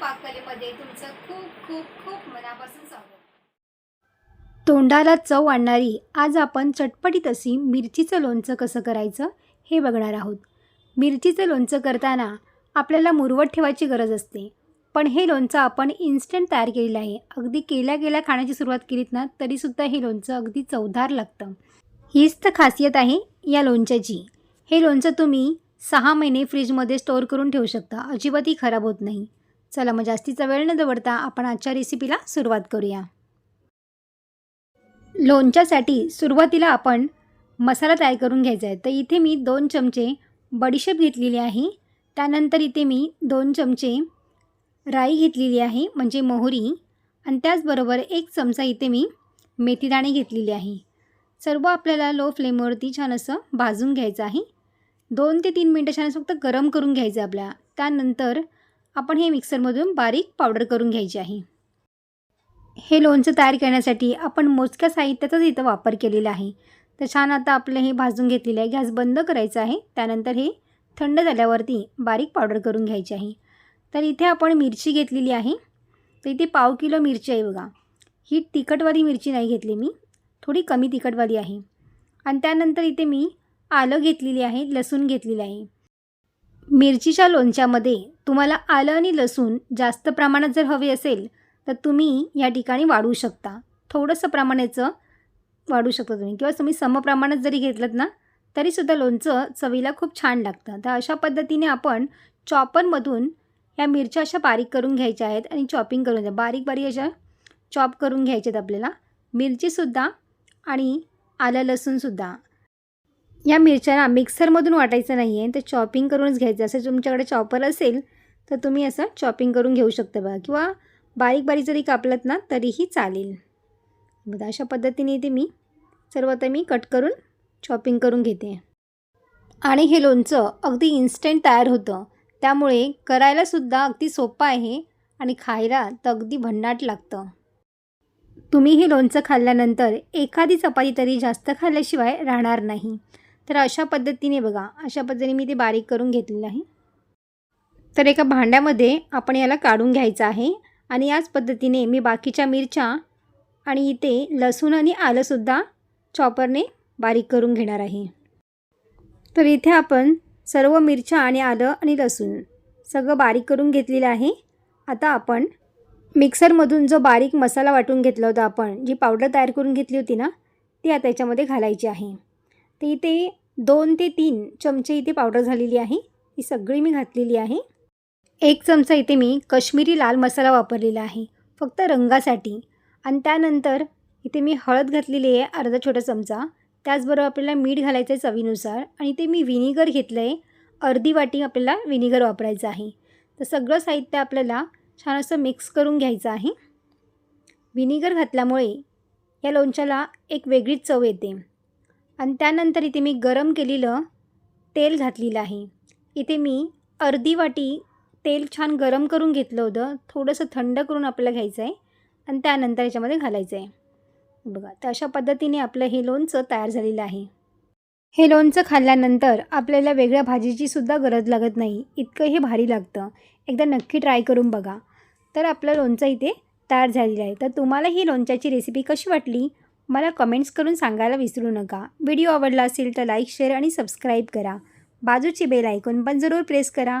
पाककलेमध्ये तुमचं खूप खूप खूप मनापासून स्वागत. तोंडाला चव आणणारी आज आपण चटपटीत अशी मिरचीचं लोणचं कसं करायचं हे बघणार आहोत. मिरचीचं लोणचं करताना आपल्याला मुरवत ठेवायची गरज असते. पण हे लोणचं आपण इन्स्टंट तयार केलेलं आहे. अगदी केल्या केल्या खाण्याची सुरुवात केलीत ना तरीसुद्धा हे लोणचं अगदी चवदार लागतं. हीच तर खासियत आहे या लोणच्याची. हे लोणचं तुम्ही सहा महिने फ्रीजमध्ये स्टोअर करून ठेवू शकता. अजिबातही खराब होत नाही. चला मग जास्तीचा वेळ न दवडता आपण आजच्या रेसिपीला सुरुवात करूया. लोणच्यासाठी सुरुवातीला आपण मसाला तयार करून घ्यायचा आहे. तर इथे मी दोन चमचे बडीशेप घेतलेली आहे. त्यानंतर इथे मी दोन चमचे राई घेतलेली आहे म्हणजे मोहरी. आणि त्याचबरोबर एक चमचा इथे मी मेथीदाणे घेतलेली आहे. सर्व आपल्याला लो फ्लेमवरती छान असं भाजून घ्यायचं आहे. दोन ते तीन मिनटं छान फक्त गरम करून घ्यायचं आपल्या त्यानंतर आपण हे मिक्सरमधून बारीक पावडर करून घ्यायची आहे. हे लोणचं तयार करण्यासाठी आपण मोजक्या साहित्याचाच इथं वापर केलेला आहे. तर छान आता आपलं हे भाजून घेतलेलं आहे. गॅस बंद करायचं आहे. त्यानंतर हे थंड झाल्यावरती बारीक पावडर करून घ्यायची आहे. तर इथे आपण मिरची घेतलेली आहे. तर इथे पाव किलो मिरची आहे बघा. ही तिखटवाली मिरची नाही घेतली मी. थोडी कमी तिखटवाली आहे. आणि त्यानंतर इथे मी आलं घेतलेली आहे. लसूण घेतलेली आहे. मिरचीच्या लोणच्यामध्ये तुम्हाला आलं आणि लसूण जास्त प्रमाणात जर हवे असेल तर तुम्ही या ठिकाणी वाढवू शकता. थोडंसं प्रमाणाचं वाढू शकता तुम्ही. किंवा तुम्ही समप्रमाणात जरी घेतलं ना तरीसुद्धा लोणचं चवीला खूप छान लागतं. तर अशा पद्धतीने आपण चॉपरमधून या मिरच्या अशा बारीक करून घ्यायच्या आहेत आणि चॉपिंग करून घ्या. बारीक बारीक अशा चॉप करून घ्यायच्यात आपल्याला. मिरचीसुद्धा आणि आलं लसूणसुद्धा. या मिरच्या मिक्सरमधून वाटायचं नाही आहे तर चॉपिंग करूनच घ्यायचं. असं तुमच्याकडे चॉपर असेल तर तुम्ही असं चॉपिंग करून घेऊ शकता बघा. किंवा बारीक बारीक जरी कापलत ना तरीही चालेल. बघा अशा पद्धतीने ते मी सर्व आता मी कट करून चॉपिंग करून घेते. आणि हे लोणचं अगदी इन्स्टंट तयार होतं. त्यामुळे करायलासुद्धा अगदी सोपं आहे आणि खायला तर अगदी भन्नाट लागतं. तुम्ही हे लोणचं खाल्ल्यानंतर एखादी चपाती तरी जास्त खाल्ल्याशिवाय राहणार नाही. तर अशा पद्धतीने बघा अशा पद्धतीने मी ते बारीक करून घेतलेलं आहे. तर एका भांड्यामध्ये आपण याला काढून घ्यायचं आहे आणि याच पद्धतीने मी बाकीच्या मिरच्या आणि इथे लसूण आणि आलंसुद्धा चॉपरने बारीक करून घेणार आहे. तर इथे आपण सर्व मिरच्या आणि आलं आणि लसूण सगळं बारीक करून घेतलेलं आहे. आता आपण मिक्सरमधून जो बारीक मसाला वाटून घेतला होता आपण जी पावडर तयार करून घेतली होती ना ती आता याच्यामध्ये घालायची आहे. तर इथे दोन ते तीन चमचे इथे पावडर झालेली आहे. ही सगळी मी घातलेली आहे. एक चमचा इथे मी कश्मीरी लाल मसाला वापरलेला आहे फक्त रंगासाठी. आणि त्यानंतर इथे मी हळद घातलेली आहे अर्धा छोटा चमचा. त्याचबरोबर आपल्याला मीठ घालायचं आहे चवीनुसार आणि ते मी विनिगर घेतलं आहे अर्धी वाटी आपल्याला विनिगर वापरायचं आहे. तर सगळं साहित्य आपल्याला छान असं मिक्स करून घ्यायचं आहे. विनिगर घातल्यामुळे या लोणच्याला एक वेगळीच चव येते. आणि त्यानंतर इथे मी गरम केलेलं तेल घातलेलं आहे. इथे मी अर्धी वाटी तेल छान गरम करून घेतलं होतं. थोडंसं थंड करून आपल्याला घ्यायचं आहे. आणि त्यानंतर याच्यामध्ये घालायचं आहे. बघा तर अशा पद्धतीने आपलं हे लोणचं तयार झालेलं आहे. हे लोणचं खाल्ल्यानंतर आपल्याला वेगळ्या भाजीची सुद्धा गरज लागत नाही. इतकं हे भारी लागतं. एकदा नक्की ट्राय करून बघा. तर आपलं लोणचं इथे तयार झालेलं आहे. तर तुम्हाला ही लोणच्याची रेसिपी कशी वाटली? मला कमेंट्स करून सांगायला विसरू नका. व्हिडिओ आवडला असेल तर लाईक शेअर आणि सबस्क्राईब करा. बाजूची बेल ऐकून पण जरूर प्रेस करा.